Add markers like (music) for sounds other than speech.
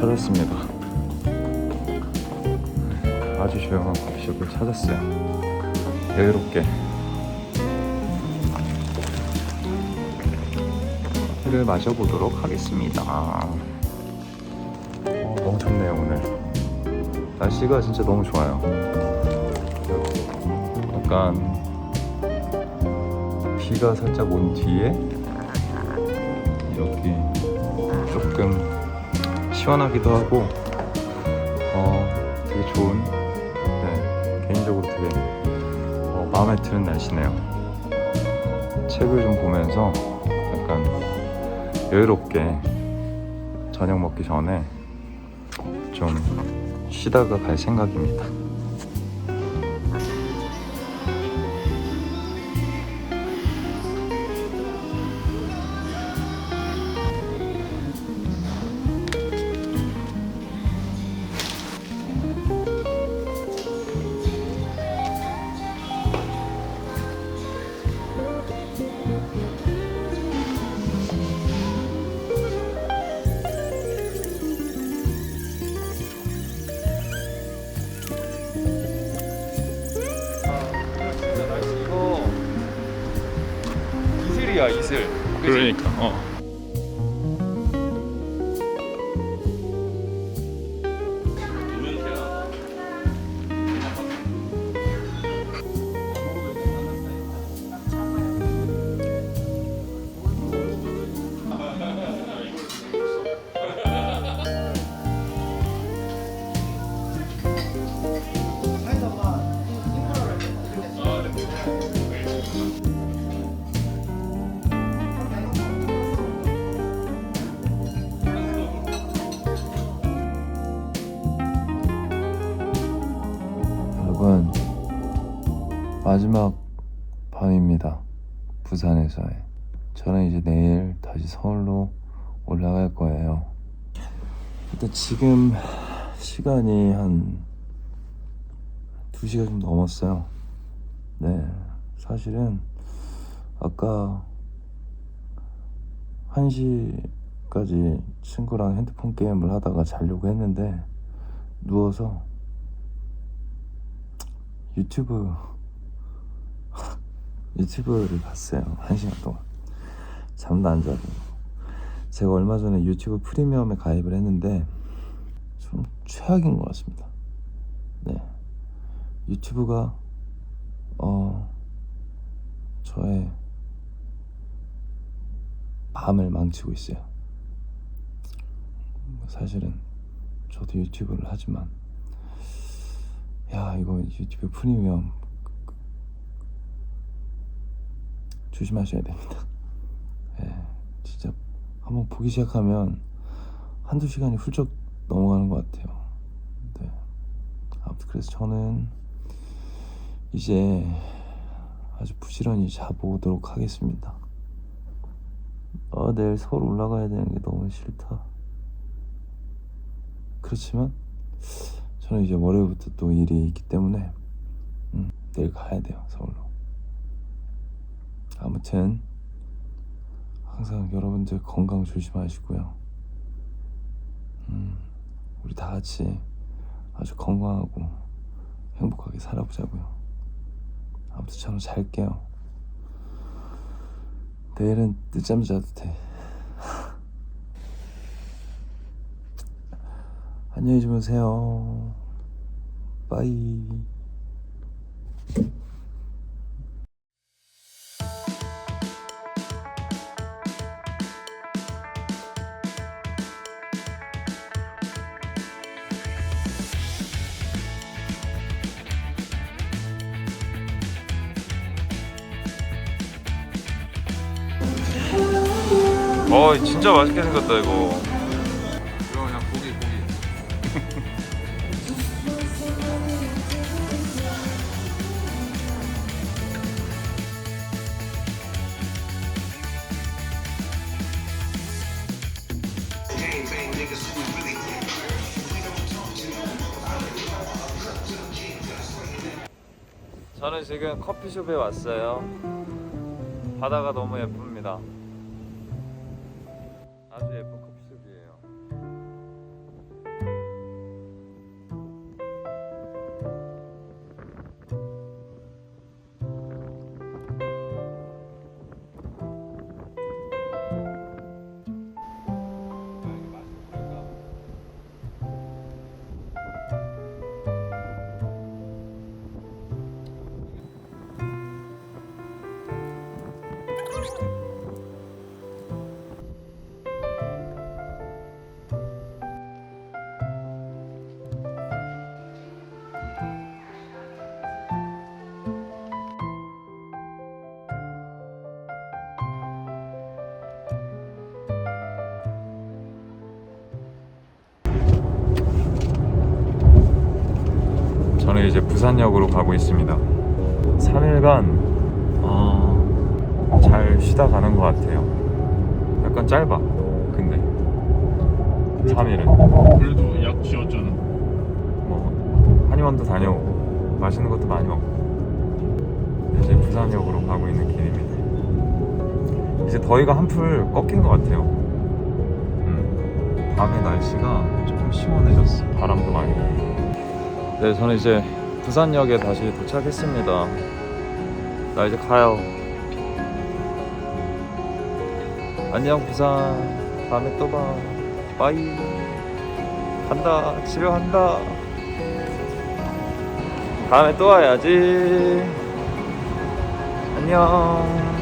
찾았습니다. 아주 조용한 커피숍을 찾았어요. 여유롭게 커피를 마셔보도록 하겠습니다. 어, 너무 좋네요 오늘. 날씨가 진짜 너무 좋아요. 약간 비가 살짝 온 뒤에 이렇게 조금 시원하기도 하고 어 되게 좋은 네, 개인적으로 되게 어, 마음에 드는 날씨네요. 책을 좀 보면서 약간 여유롭게 저녁 먹기 전에 좀 쉬다가 갈 생각입니다. 이슬. 그러니까 어. 여러분 마지막 밤입니다. 부산에서의. 저는 이제 내일 다시 서울로 올라갈 거예요. 일단 지금 시간이 한 2시가 좀 넘었어요. 네. 사실은 아까 1시까지 친구랑 핸드폰 게임을 하다가 자려고 했는데 누워서 유튜브 유튜브를 봤어요. 한 시간 동안. 잠도 안 자고. 제가 얼마 전에 유튜브 프리미엄에 가입을 했는데 좀 최악인 것 같습니다. 네. 유튜브가 어 저의 밤을 망치고 있어요. 사실은 저도 유튜브를 하지만 야 이거 유튜브 프리미엄 조심하셔야 됩니다. (laughs) 예, 진짜 한번 보기 시작하면 한두 시간이 훌쩍 넘어가는 것 같아요. 네. 아무튼 그래서 저는 이제 아주 부지런히 자보도록 하겠습니다. 아, 내일 서울 올라가야 되는 게 너무 싫다. 그렇지만 저는 이제 월요일부터 또 일이 있기 때문에 음, 내일 가야 돼요 서울로. 아무튼 항상 여러분들 건강 조심하시고요. 음, 우리 다 같이 아주 건강하고 행복하게 살아보자고요. 아무튼 저는 잘게요. 내일은 늦잠 자도 돼. (laughs) 안녕히 주무세요. 빠이. 어 진짜 맛있게 생겼다 이거. 이거 저는 지금 커피숍에 왔어요. 바다가 너무 예쁩니다. 이제 부산역으로 가고 있습니다. 3일간 어, 잘 쉬다 가는 것 같아요. 약간 짧아. 근데 3일은 그래도 약 지었잖아. 뭐 한의원도 다녀오고 맛있는 것도 많이 먹고 이제 부산역으로 가고 있는 길입니다. 이제 더위가 한풀 꺾인 것 같아요. 음, 밤에 날씨가 조금 시원해졌어. 바람도 많이. 네, 저는 이제 부산역에 다시 도착했습니다. 나 이제 가요. 안녕 부산. 다음에 또 봐. 빠이. 간다. 집에 간다. 다음에 또 와야지. 안녕.